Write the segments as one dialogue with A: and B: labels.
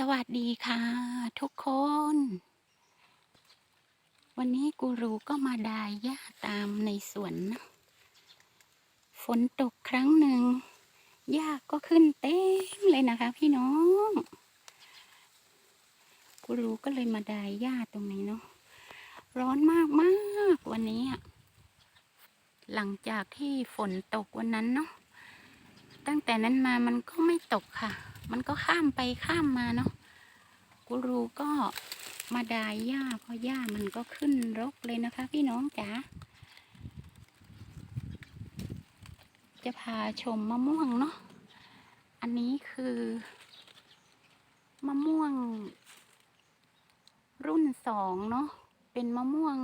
A: สวัสดีค่ะ ทุกคน วันนี้กูรูก็มาดายหญ้าตามในสวนนะฝนตกครั้งหนึ่งหญ้าก็ขึ้นเต็มเลยนะคะ พี่น้อง กูรูก็เลยมาดายหญ้าตรงนี้เนาะร้อนมากมากวันนี้อะหลังจากที่ฝนตกวันนั้นเนาะตั้งแต่นั้นมามันก็ไม่ตกค่ะ มันก็ข้ามไปข้ามมาเนาะกูรูก็มาดายหญ้าเพราะหญ้ามันก็ขึ้นรกเลยนะคะ พี่น้องจ๋าจะพาชมมะม่วงเนาะอันนี้คือ มะม่วง รุ่นสองเนาะเป็นมะม่วง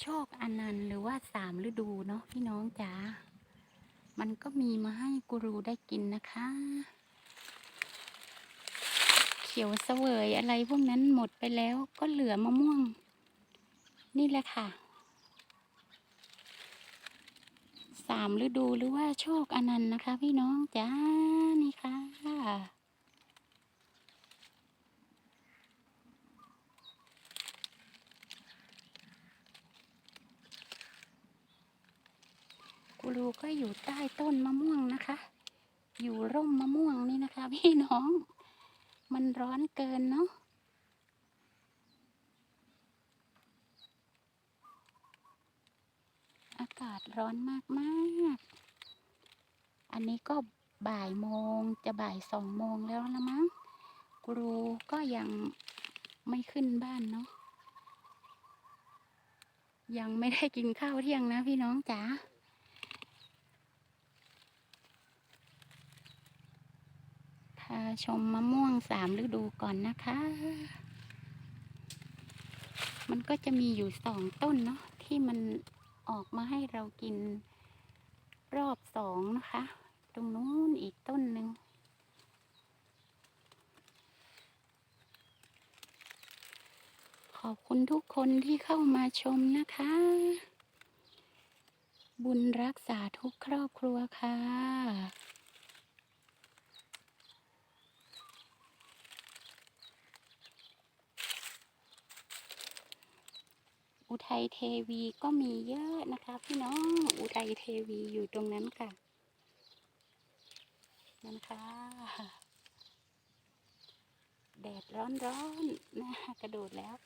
A: โชคอนันต์หรือว่าสามฤดูเนาะพี่น้องจ๋ามันก็มีมาให้กูรูได้กินนะคะ เขียวเสวยอะไรพวกนั้นหมดไปแล้วก็เหลือมะม่วง นี่แหละค่ะสามฤดูหรือว่าโชคอนันต์นะคะ พี่น้องจ้านี่ค่ะ กูรูก็อยู่ใต้ต้นมะม่วงนะคะ อยู่ร่มมะม่วงนี่นะคะ พี่น้อง มันร้อนเกินเนาะอากาศร้อนมากมากๆ อันนี้ก็บ่ายโมงจะบ่ายสองโมงแล้วละมั้งครูก็ยังไม่ขึ้นบ้านเนาะยังไม่ได้กินข้าวเที่ยงนะพี่น้องจ๋า พา ชมมะม่วงสามฤดูก่อนนะคะ มันก็จะมีอยู่สองต้นเนาะที่มันออกมาให้เรากินรอบสองนะคะ ตรงนู้นอีกต้นหนึ่งขอบคุณทุกคนที่เข้ามาชมนะคะ บุญรักษาทุกครอบครัวค่ะ อุทัยเทวีก็มีเยอะนะคะพี่น้องอุทัยเทวีอยู่ตรงนั้นค่ะนั่นค่ะแดดร้อนๆนะกระโดดแล้ว